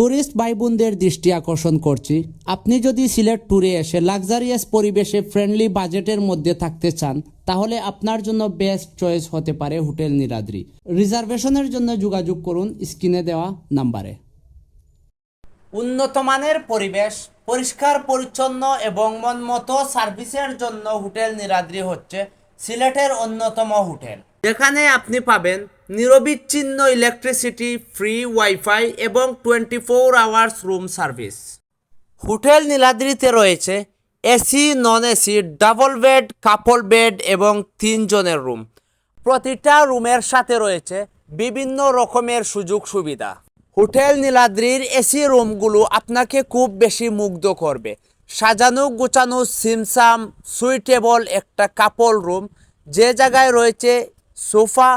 Tourist ভাই বোনদের দৃষ্টি আকর্ষণ করছি। আপনি যদি সিলেট ট্যুরে এসে লাক্সারিয়াস পরিবেশে ফ্রেন্ডলি বাজেটের মধ্যে থাকতে চান, তাহলে আপনার জন্য বেস্ট চয়েস হতে পারে হোটেল নিরাদ্রি রিজার্ভেশনের জন্য যোগাযোগ করুন স্ক্রিনে দেওয়া নাম্বারে। উন্নত মানের পরিবেশ, পরিষ্কার, পরিচ্ছন্ন এবং মনমতো সার্ভিসের জন্য হোটেল নিরাদ্রি হচ্ছে সিলেটের অন্যতম হোটেল। যেখানে আপনি পাবেন নিরবিচ্ছিন্ন ইলেকট্রিসিটি ফ্রি ওয়াইফাই এবং twenty four hours room service hotel নীলাদ্রিতে রয়েছে AC non AC double bed couple bed এবং তিনজনের রুম প্রতিটা রুমের সাথে রয়েছে বিভিন্ন রকমের সুযোগ সুবিধা। হোটেল নীলাদ্রির এসি রুমগুলো আপনাকে খুব বেশি মুগ্ধ করবে। সাজানো গোছানো সিমসাম, সুইটেবল একটা কাপল রুম যে জায়গায় রয়েছে সোফা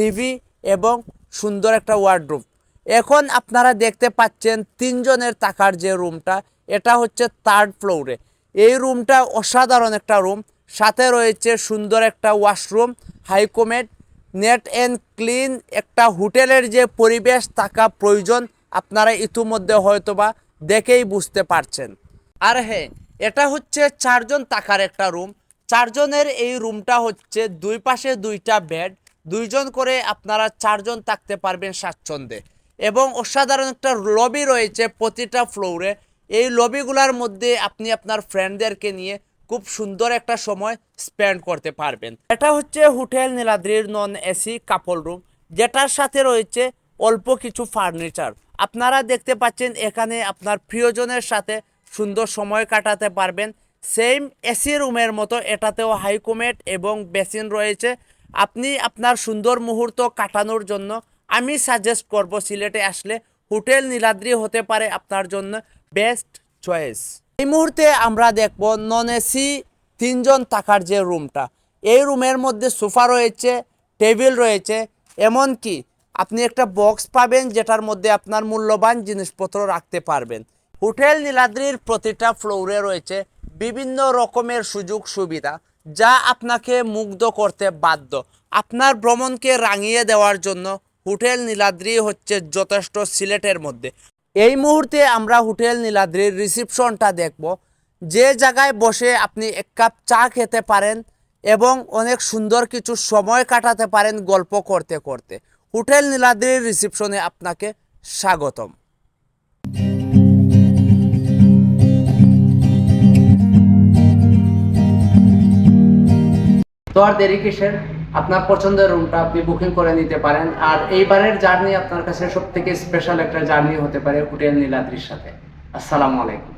টিভি এবং সুন্দর একটা ওয়ার্ডরুম এখন আপনারা দেখতে পাচ্ছেন তিনজনের থাকার যে রুমটা এটা হচ্ছে থার্ড ফ্লোরে এই রুমটা অসাধারণ একটা রুম সাথে রয়েছে সুন্দর একটা ওয়াশরুম হাইকোমেড নেট অ্যান্ড ক্লিন একটা হোটেলের যে পরিবেশ থাকা প্রয়োজন, আপনারা ইতিমধ্যে হয়তোবা দেখেই বুঝতে পারছেন। আর হ্যাঁ এটা হচ্ছে চারজন থাকার একটা রুম চারজনের এই রুমটা হচ্ছে দুই পাশে দুইটা বেড দুইজন করে আপনারা চারজন থাকতে পারবেন স্বাচ্ছন্দ্যে। এবং অসাধারণ একটা লবি রয়েছে প্রতিটা ফ্লোরে এই লবিগুলোর মধ্যে আপনি আপনার ফ্রেন্ডদেরকে নিয়ে খুব সুন্দর একটা সময় স্পেন্ড করতে পারবেন। এটা হচ্ছে হোটেল নীলাদ্রির নন এসি কাপল রুম যেটার সাথে রয়েছে অল্প কিছু ফার্নিচার আপনারা দেখতে পাচ্ছেন এখানে আপনার প্রিয়জনের সাথে সুন্দর সময় কাটাতে পারবেন। সেম এসি রুমের মতো, এটাতেও হাইকোমেট এবং বেসিন রয়েছে। আপনি আপনার সুন্দর মুহূর্ত কাটানোর জন্য আমি সাজেস্ট করব সিলেটে আসলে হোটেল নীলাদ্রি হতে পারে আপনার জন্য বেস্ট চয়েস এই মুহূর্তে আমরা দেখব নন এসি তিনজন থাকার যে রুমটা। এই রুমের মধ্যে সোফা রয়েছে, টেবিল রয়েছে, এমনকি আপনি একটা বক্স পাবেন যেটার মধ্যে আপনার মূল্যবান জিনিসপত্র রাখতে পারবেন। হোটেল নীলাদ্রির প্রতিটা ফ্লোরে রয়েছে বিভিন্ন রকমের সুযোগ সুবিধা যা আপনাকে মুগ্ধ করতে বাধ্য। আপনার ভ্রমণকে রাঙিয়ে দেওয়ার জন্য হোটেল নীলাদ্রি হচ্ছে যথেষ্ট সিলেটের মধ্যে। এই মুহূর্তে আমরা হোটেল নীলাদ্রির রিসিপশনটা দেখব। যে জায়গায় বসে আপনি এক কাপ চা খেতে পারেন এবং অনেক সুন্দর কিছু সময় কাটাতে পারেন গল্প করতে করতে। হোটেল নীলাদ্রির রিসিপশনে আপনাকে স্বাগতম। তো দেরি কিসের? আপনার পছন্দের রুমটা আপনি বুকিং করে নিতে পারেন। আর এইবারের জার্নি আপনার কাছে সব থেকে স্পেশাল একটা জার্নি হতে পারে হোটেল নীলাদ্রির সাথে। আসসালামু আলাইকুম।